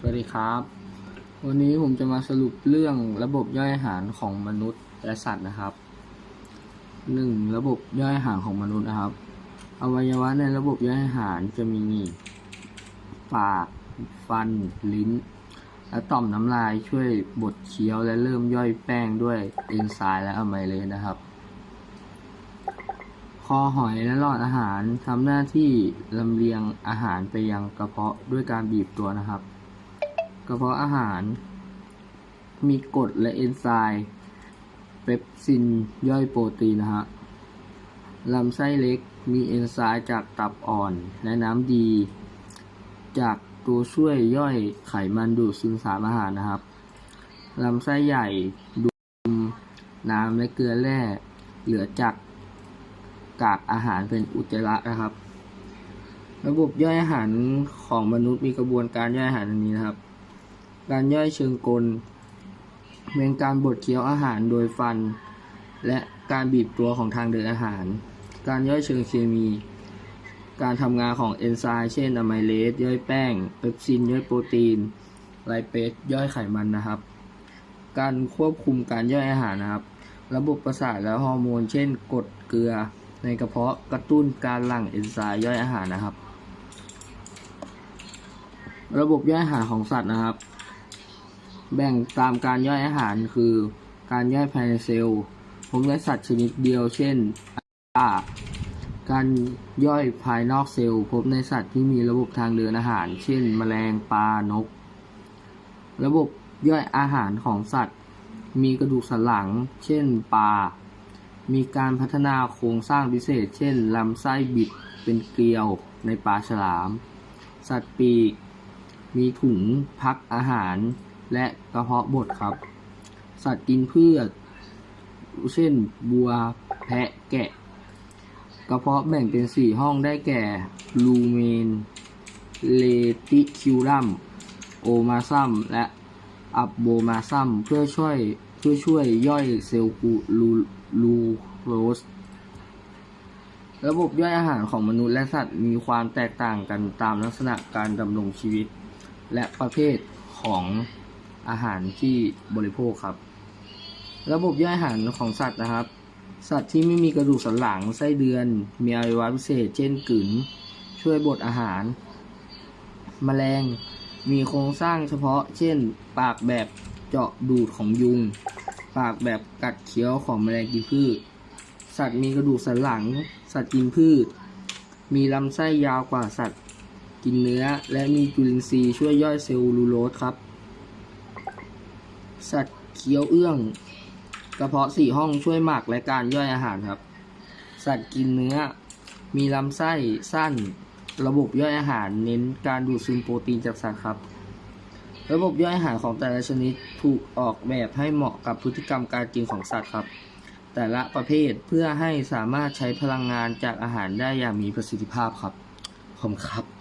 สวัสดีครับ วันนี้ผมจะมาสรุปเรื่องระบบย่อยอาหารของมนุษย์และสัตว์นะครับหนึ่งระบบย่อยอาหารของมนุษย์นะครับ อวัยวะในระบบย่อยอาหารจะมีปากฟัน ลิ้น และต่อมน้ำลายช่วยบดเคี้ยวและเริ่มย่อยแป้งด้วยเอนไซม์และอะไมเลสนะครับ คอหอยและหลอดอาหารทำหน้าที่ลำเลียงอาหารไปยังกระเพาะด้วยการบีบตัวนะครับ กระเพาะอาหาร มีกรดและเอนไซม์เปปซินย่อยโปรตีนนะฮะลำไส้เล็กมีเอนไซม์จากตับอ่อนและน้ำดี จากตัวช่วยย่อยไขมันดูดซึมสารอาหารนะครับลำไส้ใหญ่ดูดน้ำและเกลือแร่เหลือจากกากอาหารเป็นอุจจาระนะครับ ระบบย่อยอาหารของมนุษย์มีกระบวนการย่อยอาหารนี้นะครับ การย่อยเชิงกล เป็นการบดเคี้ยวอาหารโดยฟัน และการบีบตัวของทางเดินอาหาร การย่อยเชิงเคมี การทำงานของเอนไซม์เช่นอะไมเลสย่อยแป้งเปปซินย่อยโปรตีนไลเปสย่อยไขมันนะครับ การควบคุมการย่อยอาหารนะครับ ระบบประสาทและฮอร์โมน เช่นกรดเกลือในกระเพาะกระตุ้นการหลั่งเอนไซม์ย่อยอาหารนะครับ ระบบย่อยอาหารของสัตว์นะครับ แบ่งตามการย่อยอาหารคือการย่อยภายในเซลล์พบในสัตว์ชนิดเดียวเช่นปลาการย่อยภายนอกเซลล์พบในสัตว์ที่มีระบบทางเดินอาหาร เช่น แมลงปลานก ระบบย่อยอาหารของสัตว์ มีกระดูกสันหลัง เช่นปลา มีการพัฒนาโครงสร้างพิเศษ เช่นลำไส้บิดเป็นเกลียวในปลาฉลาม สัตว์ปีก มีถุงพักอาหาร และกระเพาะบดครับ สัตว์กินพืช เช่นบัวแพะแกะ กระเพาะแบ่งเป็นสี่ห้องได้แก่ ลูเมน เลติคิวรัม โอมาซัม และอับโบมาซัม เพื่อช่วยเพื่อช่วยย่อยเซลล์กูลูลูโรสระบบย่อยอาหารของมนุษย์และสัตว์มีความแตกต่างกันตามลักษณะการดำรงชีวิต และประเภทของ อาหารที่บริโภคครับ ระบบย่อยอาหารของสัตว์นะครับ สัตว์ที่ไม่มีกระดูกสันหลังไส้เดือน มีอวัยวะพิเศษ เช่นกลืนช่วยบดอาหาร แมลงมีโครงสร้างเฉพาะ เช่น ปากแบบเจาะดูดของยุง ปากแบบกัดเคี้ยวของแมลงกินพืช สัตว์มีกระดูกสันหลัง สัตว์กินพืช มีลำไส้ยาวกว่าสัตว์ กินเนื้อ และมีจุลินทรีย์ช่วยย่อยเซลลูโลสครับ สัตว์เคี้ยวเอื้อง กระเพาะสี่ห้องช่วยหมักและการย่อยอาหารครับ สัตว์กินเนื้อ มีลำไส้สั้น ระบบย่อยอาหารเน้นการดูดซึมโปรตีนจากสัตว์ครับ ระบบย่อยอาหารของแต่ละชนิดถูกออกแบบให้เหมาะกับพฤติกรรมการกินของสัตว์ครับ แต่ละประเภทเพื่อให้สามารถใช้พลังงานจากอาหารได้อย่างมีประสิทธิภาพครับขอบคุณครับ